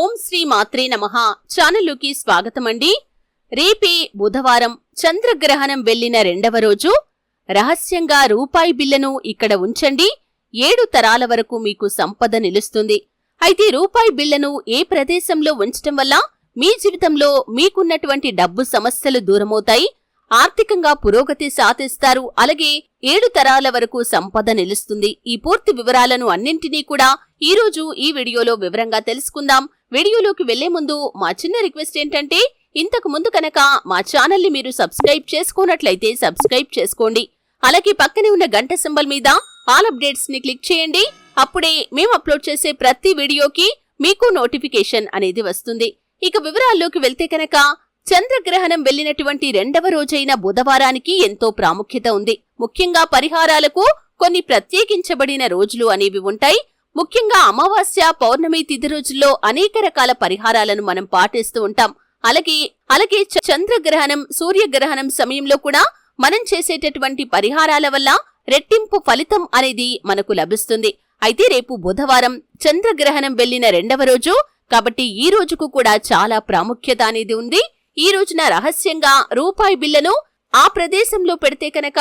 ఓం శ్రీ మాత్రే నమ. ఛానల్లోకి స్వాగతమండి. రేపే బుధవారం చంద్రగ్రహణం వెళ్ళిన రెండవ రోజు. రహస్యంగా రూపాయి బిల్లను ఇక్కడ ఉంచండి. ఏడు తరాల వరకు మీకు సంపద నిలుస్తుంది. అయితే రూపాయి బిల్లను ఏ ప్రదేశంలో ఉంచటం వల్ల మీ జీవితంలో మీకున్నటువంటి డబ్బు సమస్యలు దూరమవుతాయి. ఆర్థికంగా పురోగతి సాధిస్తారు. అలాగే ఏడు తరాల వరకు సంపద నిలుస్తుంది. ఈ పూర్తి వివరాలను అన్నింటినీ కూడా ఈ రోజు ఈ వీడియోలో వివరంగా తెలుసుకుందాం. వీడియోలోకి వెళ్ళే ముందు మా చిన్న రిక్వెస్ట్ ఏంటంటే ఇంతకు ముందు కనుక మా ఛానల్ని మీరు సబ్స్క్రైబ్ చేసుకున్నట్లయితే సబ్స్క్రైబ్ చేసుకోండి. అలాగే పక్కనే ఉన్న గంట సింబల్ మీద ఆల్ అప్డేట్స్ని క్లిక్ చేయండి. అప్పుడే మేము అప్లోడ్ చేసే ప్రతి వీడియోకి మీకు నోటిఫికేషన్ అనేది వస్తుంది. ఇక వివరాల్లోకి వెళ్తే కనుక చంద్రగ్రహణం వెళ్ళినటువంటి రెండవ రోజైన బుధవారానికి ఎంతో ప్రాముఖ్యత ఉంది. ముఖ్యంగా పరిహారాలకు కొన్ని ప్రత్యేకించబడిన రోజులు అనేవి ఉంటాయి. ముఖ్యంగా అమావాస్య పౌర్ణమి తిథి రోజుల్లో అనేక రకాల పరిహారాలను మనం పాటిస్తూ ఉంటాం. అలాగే అలాగే చంద్రగ్రహణం సూర్యగ్రహణం సమయంలో కూడా మనం చేసేటటువంటి పరిహారాల వల్ల రెట్టింపు ఫలితం అనేది మనకు లభిస్తుంది. అయితే రేపు బుధవారం చంద్రగ్రహణం వెళ్ళిన రెండవ రోజు కాబట్టి ఈ రోజుకు కూడా చాలా ప్రాముఖ్యత అనేది ఉంది. ఈ రోజున రహస్యంగా రూపాయి బిల్లను ఆ ప్రదేశంలో పెడితే కనుక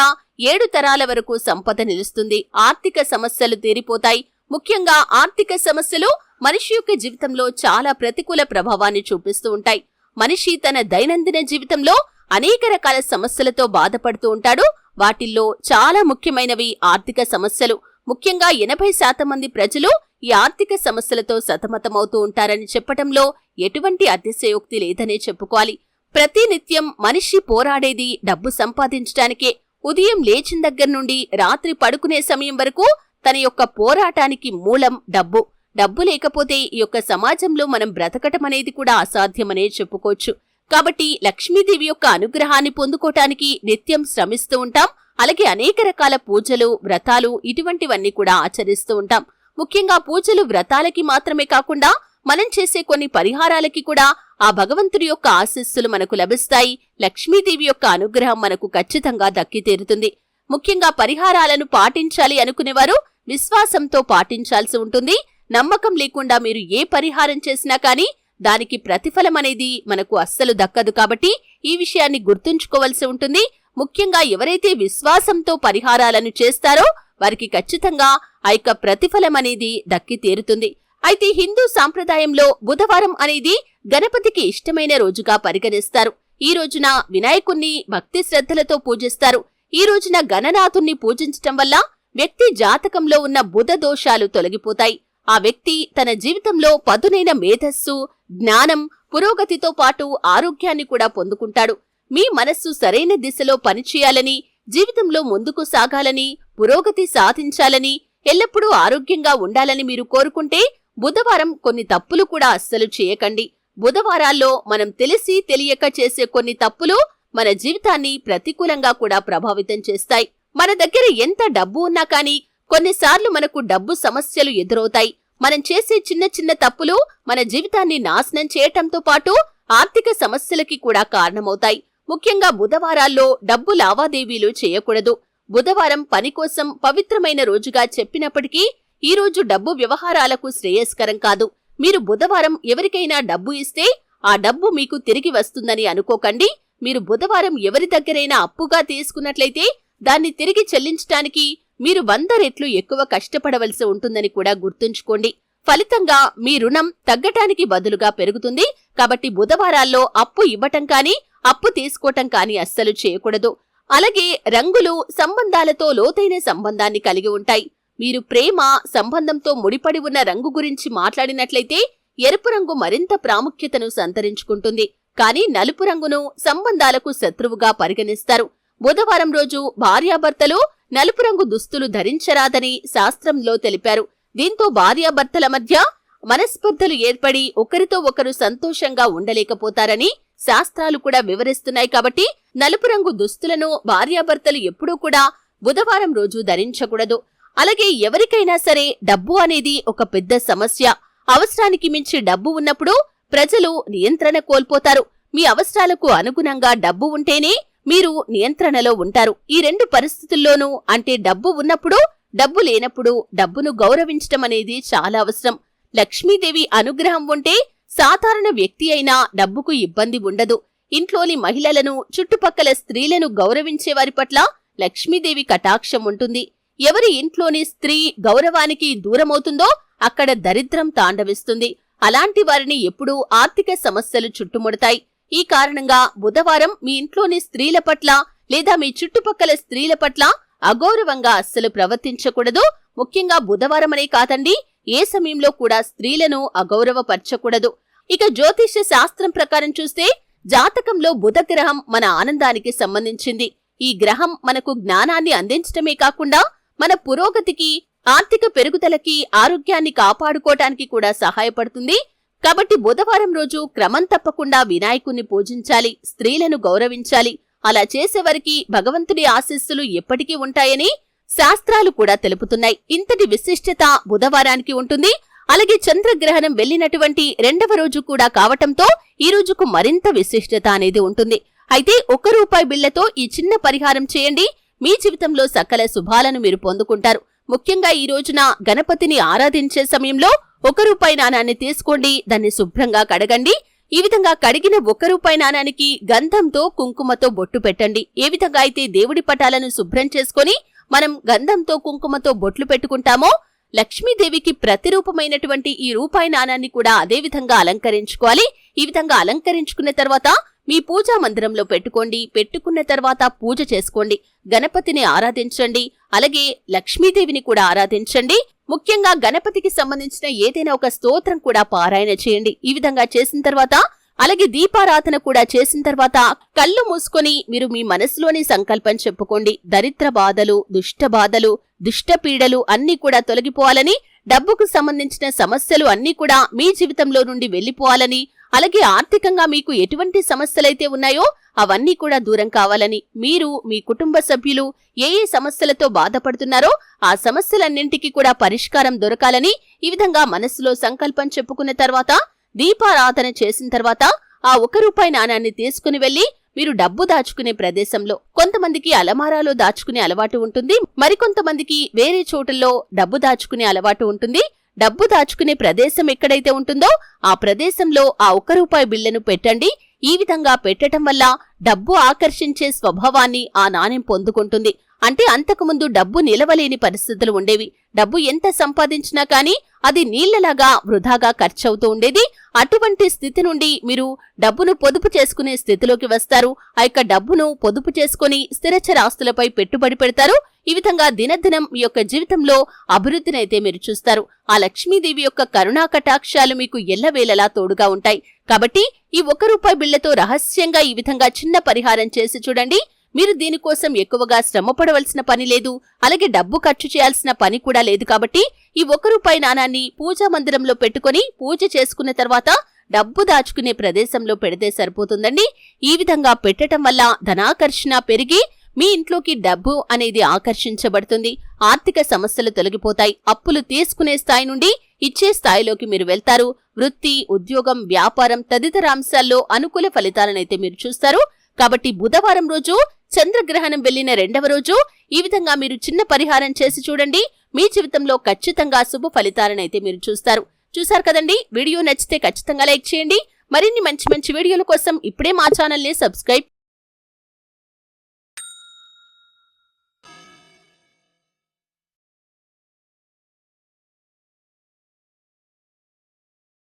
ఏడు తరాల వరకు సంపద నిలుస్తుంది. ఆర్థిక సమస్యలు తీరిపోతాయి. ముఖ్యంగా ఆర్థిక సమస్యలు మనిషి యొక్క జీవితంలో చాలా ప్రతికూల ప్రభావాన్ని చూపిస్తూ ఉంటాయి. మనిషి తన దైనందిన జీవితంలో అనేక రకాల సమస్యలతో బాధపడుతూ ఉంటాడు. వాటిల్లో చాలా ముఖ్యమైనవి ఆర్థిక సమస్యలు. ముఖ్యంగా ఎనభై శాతం మంది ప్రజలు ఈ ఆర్థిక సమస్యలతో సతమతమవుతూ ఉంటారని చెప్పటంలో ఎటువంటి అతిశయోక్తి లేదనే చెప్పుకోవాలి. ప్రతి నిత్యం మనిషి పోరాడేది డబ్బు సంపాదించడానికే ఉదయం లేచిన దగ్గర నుండి రాత్రి పడుకునే సమయం వరకు తన యొక్క పోరాటానికి మూలం డబ్బు. డబ్బు లేకపోతే ఈ యొక్క సమాజంలో మనం బ్రతకటం అనేది కూడా అసాధ్యమనే చెప్పుకోవచ్చు. కాబట్టి లక్ష్మీదేవి యొక్క అనుగ్రహాన్ని పొందుకోటానికి నిత్యం శ్రమిస్తూ ఉంటాం. అలాగే అనేక రకాల పూజలు వ్రతాలు ఇటువంటివన్నీ కూడా ఆచరిస్తూ ఉంటాం. ముఖ్యంగా పూజలు వ్రతాలకి మాత్రమే కాకుండా మనం చేసే కొన్ని పరిహారాలకి కూడా ఆ భగవంతుడి యొక్క ఆశీస్సులు మనకు లభిస్తాయి. లక్ష్మీదేవి యొక్క అనుగ్రహం మనకు ఖచ్చితంగా దక్కి తీరుతుంది ముఖ్యంగా పరిహారాలను పాటించాలి అనుకునేవారు విశ్వాసంతో పాటించాల్సి ఉంటుంది. నమ్మకం లేకుండా మీరు ఏ పరిహారం చేసినా కానీ దానికి ప్రతిఫలం అనేది మనకు అస్సలు దక్కదు కాబట్టి ఈ విషయాన్ని గుర్తుంచుకోవలసి ఉంటుంది. ముఖ్యంగా ఎవరైతే విశ్వాసంతో పరిహారాలను చేస్తారో వారికి ఖచ్చితంగా ఆ యొక్క ప్రతిఫలం అనేది దక్కి తీరుతుంది. అయితే హిందూ సాంప్రదాయంలో బుధవారం అనేది గణపతికి ఇష్టమైన రోజుగా పరిగణిస్తారు. ఈ రోజున వినాయకుణ్ణి భక్తి శ్రద్ధలతో పూజిస్తారు. ఈ రోజున గణనాథుణ్ణి పూజించటం వల్ల వ్యక్తి జాతకంలో ఉన్న బుధ దోషాలు తొలగిపోతాయి. ఆ వ్యక్తి తన జీవితంలో పదునైన మేధస్సు జ్ఞానం పురోగతితో పాటు ఆరోగ్యాన్ని కూడా పొందుకుంటాడు. మీ మనస్సు సరైన దిశలో పనిచేయాలని జీవితంలో ముందుకు సాగాలని పురోగతి సాధించాలని ఎల్లప్పుడూ ఆరోగ్యంగా ఉండాలని మీరు కోరుకుంటే బుధవారం కొన్ని తప్పులు కూడా అస్సలు చేయకండి. బుధవారాల్లో మనం తెలిసి తెలియక చేసే కొన్ని తప్పులు మన జీవితాన్ని ప్రతికూలంగా కూడా ప్రభావితం చేస్తాయి. మన దగ్గర ఎంత డబ్బు ఉన్నా కానీ కొన్నిసార్లు మనకు డబ్బు సమస్యలు ఎదురవుతాయి. మనం చేసే చిన్న చిన్న తప్పులు మన జీవితాన్ని నాశనం చేయటంతో పాటు ఆర్థిక సమస్యలకి కూడా కారణమవుతాయి. ముఖ్యంగా బుధవారాల్లో డబ్బు లావాదేవీలు చేయకూడదు. బుధవారం పని కోసం పవిత్రమైన రోజుగా చెప్పినప్పటికీ ఈరోజు డబ్బు వ్యవహారాలకు శ్రేయస్కరం కాదు. మీరు బుధవారం ఎవరికైనా డబ్బు ఇస్తే ఆ డబ్బు మీకు తిరిగి వస్తుందని అనుకోకండి. మీరు బుధవారం ఎవరి దగ్గరైనా అప్పుగా తీసుకున్నట్లయితే దాన్ని తిరిగి చెల్లించటానికి మీరు వంద రెట్లు ఎక్కువ కష్టపడవలసి ఉంటుందని కూడా గుర్తుంచుకోండి. ఫలితంగా మీ రుణం తగ్గటానికి బదులుగా పెరుగుతుంది. కాబట్టి బుధవారాల్లో అప్పు ఇవ్వటం కానీ అప్పు తీసుకోవటం కానీ అస్సలు చేయకూడదు. అలాగే రంగులు సంబంధాలతో లోతైన సంబంధాన్ని కలిగి ఉంటాయి. మీరు ప్రేమ సంబంధంతో ముడిపడి ఉన్న రంగు గురించి మాట్లాడినట్లయితే ఎరుపు రంగు మరింత ప్రాముఖ్యతను సంతరించుకుంటుంది. కానీ నలుపు రంగును సంబంధాలకు శత్రువుగా పరిగణిస్తారు. బుధవారం రోజు భార్యాభర్తలు నలుపు రంగు దుస్తులు ధరించరాదని శాస్త్రంలో తెలిపారు. దీంతో భార్యాభర్తల మధ్య మనస్పర్ధలు ఏర్పడి ఒకరితో ఒకరు సంతోషంగా ఉండలేకపోతారని శాస్త్రాలు కూడా వివరిస్తున్నాయి కాబట్టి నలుపు రంగు దుస్తులను భార్యాభర్తలు ఎప్పుడూ కూడా బుధవారం రోజు ధరించకూడదు. అలాగే ఎవరికైనా సరే డబ్బు అనేది ఒక పెద్ద సమస్య. అవసరానికి మించి డబ్బు ఉన్నప్పుడు ప్రజలు నియంత్రణ కోల్పోతారు. మీ అవసరాలకు అనుగుణంగా డబ్బు ఉంటేనే మీరు నియంత్రణలో ఉంటారు. ఈ రెండు పరిస్థితుల్లోనూ అంటే డబ్బు ఉన్నప్పుడు డబ్బు లేనప్పుడు డబ్బును గౌరవించటం అనేది చాలా అవసరం. లక్ష్మీదేవి అనుగ్రహం ఉంటే సాధారణ వ్యక్తి అయినా డబ్బుకు ఇబ్బంది ఉండదు. ఇంట్లోని మహిళలను చుట్టుపక్కల స్త్రీలను గౌరవించే వారి పట్ల లక్ష్మీదేవి కటాక్షం ఉంటుంది. ఎవరి ఇంట్లోని స్త్రీ గౌరవానికి దూరమవుతుందో అక్కడ దరిద్రం తాండవిస్తుంది. అలాంటి వారిని ఎప్పుడూ ఆర్థిక సమస్యలు చుట్టుముడతాయి. ఈ కారణంగా బుధవారం మీ ఇంట్లోని స్త్రీల పట్ల లేదా మీ చుట్టుపక్కల స్త్రీల పట్ల అగౌరవంగా అస్సలు ప్రవర్తించకూడదు. ముఖ్యంగా బుధవారమనే కాదండి ఏ సమయంలో కూడా స్త్రీలను అగౌరవపరచకూడదు. ఇక జ్యోతిష్య శాస్త్రం ప్రకారం చూస్తే జాతకంలో బుధ గ్రహం మన ఆనందానికి సంబంధించింది. ఈ గ్రహం మనకు జ్ఞానాన్ని అందించటమే కాకుండా మన పురోగతికి ఆర్థిక పెరుగుదలకి ఆరోగ్యాన్ని కాపాడుకోవటానికి కూడా సహాయపడుతుంది. కాబట్టి బుధవారం రోజు క్రమం తప్పకుండా వినాయకుణ్ణి పూజించాలి స్త్రీలను గౌరవించాలి. అలా చేసేవారికి భగవంతుడి ఆశీస్సులు ఎప్పటికీ ఉంటాయని శాస్త్రాలు కూడా తెలుపుతున్నాయి. ఇంతటి విశిష్టత బుధవారానికి ఉంటుంది. అలాగే చంద్రగ్రహణం వెళ్ళినటువంటి రెండవ రోజు కూడా కావటంతో ఈ రోజుకు మరింత విశిష్టత అనేది ఉంటుంది. అయితే ఒక్క రూపాయి బిళ్ళతో ఈ చిన్న పరిహారం చేయండి. మీ జీవితంలో సకల శుభాలను మీరు పొందుకుంటారు. ముఖ్యంగా ఈ రోజున గణపతిని ఆరాధించే సమయంలో ఒక రూపాయి నాణాన్ని తీసుకోండి దాన్ని శుభ్రంగా కడగండి. ఈ విధంగా కడిగిన ఒక రూపాయి నాణానికి గంధంతో కుంకుమతో బొట్టు పెట్టండి. ఏ విధంగా అయితే దేవుడి పటాలను శుభ్రం చేసుకొని మనం గంధంతో కుంకుమతో బొట్లు పెట్టుకుంటామో లక్ష్మీదేవికి ప్రతిరూపమైనటువంటి ఈ రూపాయి నాణాన్ని కూడా అదే విధంగా అలంకరించుకోవాలి. ఈ విధంగా అలంకరించుకున్న తర్వాత మీ పూజా మందిరంలో పెట్టుకోండి. పెట్టుకున్న తర్వాత పూజ చేసుకోండి. గణపతిని ఆరాధించండి. అలాగే లక్ష్మీదేవిని కూడా ఆరాధించండి. ముఖ్యంగా గణపతికి సంబంధించిన ఏదైనా ఒక స్తోత్రం కూడా పారాయణ చేయండి. ఈ విధంగా చేసిన తర్వాత అలాగే దీపారాధన కూడా చేసిన తర్వాత కళ్ళు మూసుకొని మీరు మీ మనసులోని సంకల్పం చెప్పుకోండి. దరిద్ర బాధలు దుష్ట బాధలు దుష్ట పీడలు అన్నీ కూడా తొలగిపోవాలని డబ్బుకు సంబంధించిన సమస్యలు అన్నీ కూడా మీ జీవితంలో నుండి వెళ్ళిపోవాలని అలాగే ఆర్థికంగా మీకు ఎటువంటి సమస్యలైతే ఉన్నాయో అవన్నీ కూడా దూరం కావాలని మీరు మీ కుటుంబ సభ్యులు ఏ ఏ సమస్యలతో బాధపడుతున్నారో ఆ సమస్యలన్నింటికి కూడా పరిష్కారం దొరకాలని ఈ విధంగా మనసులో సంకల్పం చెప్పుకున్న తర్వాత దీపారాధన చేసిన తర్వాత ఆ ఒక రూపాయి నాణాన్ని తీసుకుని వెళ్ళి మీరు డబ్బు దాచుకునే ప్రదేశంలో కొంతమందికి అలమారాలో దాచుకునే అలవాటు ఉంటుంది మరికొంతమందికి వేరే చోటుల్లో డబ్బు దాచుకునే అలవాటు ఉంటుంది. డబ్బు దాచుకునే ప్రదేశం ఎక్కడైతే ఉంటుందో ఆ ప్రదేశంలో ఆ ఒక్క రూపాయి బిళ్ళను పెట్టండి. ఈ విధంగా పెట్టటం వల్ల డబ్బు ఆకర్షించే స్వభావాన్ని ఆ నాణ్యం పొందుకుంటుంది. అంటే అంతకుముందు డబ్బు నిలవలేని పరిస్థితులు ఉండేవి. డబ్బు ఎంత సంపాదించినా కానీ అది నీళ్ళలాగా వృధాగా ఖర్చవుతూ ఉండేది. అటువంటి స్థితి నుండి మీరు డబ్బును పొదుపు చేసుకునే స్థితిలోకి వస్తారు. ఆ యొక్క డబ్బును పొదుపు చేసుకుని స్థిరచర ఆస్తులపై పెట్టుబడి పెడతారు. ఈ విధంగా దినదినం మీ యొక్క జీవితంలో అభివృద్ధినైతే మీరు చూస్తారు. ఆ లక్ష్మీదేవి యొక్క కరుణా కటాక్షాలు మీకు ఎల్లవేళలా తోడుగా ఉంటాయి. కాబట్టి ఈ ఒక్క రూపాయి బిళ్ళతో రహస్యంగా ఈ విధంగా చిన్న పరిహారం చేసి చూడండి. మీరు దీనికోసం ఎక్కువగా శ్రమ పడవలసిన పని లేదు అలాగే డబ్బు ఖర్చు చేయాల్సిన పని కూడా లేదు కాబట్టి ఈ ఒక రూపాయి నాణాన్ని పూజా మందిరంలో పెట్టుకుని పూజ చేసుకున్న తర్వాత డబ్బు దాచుకునే ప్రదేశంలో పెడితే సరిపోతుందండి. ఈ విధంగా పెట్టటం వల్ల ధనాకర్షణ పెరిగి మీ ఇంట్లోకి డబ్బు అనేది ఆకర్షించబడుతుంది. ఆర్థిక సమస్యలు తొలగిపోతాయి. అప్పులు తీసుకునే స్థాయి నుండి ఇచ్చే స్థాయిలోకి మీరు వెళ్తారు. వృత్తి ఉద్యోగం వ్యాపారం తదితర అంశాల్లో అనుకూల ఫలితాలనైతే మీరు చూస్తారు. కాబట్టి బుధవారం రోజు చంద్రగ్రహణం వెళ్ళిన రెండవ రోజు ఈ విధంగా మీరు చిన్న పరిహారం చేసి చూడండి. మీ జీవితంలో ఖచ్చితంగా శుభ ఫలితాలనైతే మీరు చూస్తారు. చూసారు కదండి? వీడియో నచ్చితే ఖచ్చితంగా లైక్ చేయండి. మరిన్ని మంచి మంచి వీడియోల కోసం ఇప్పుడే మా ఛానల్ని సబ్స్క్రైబ్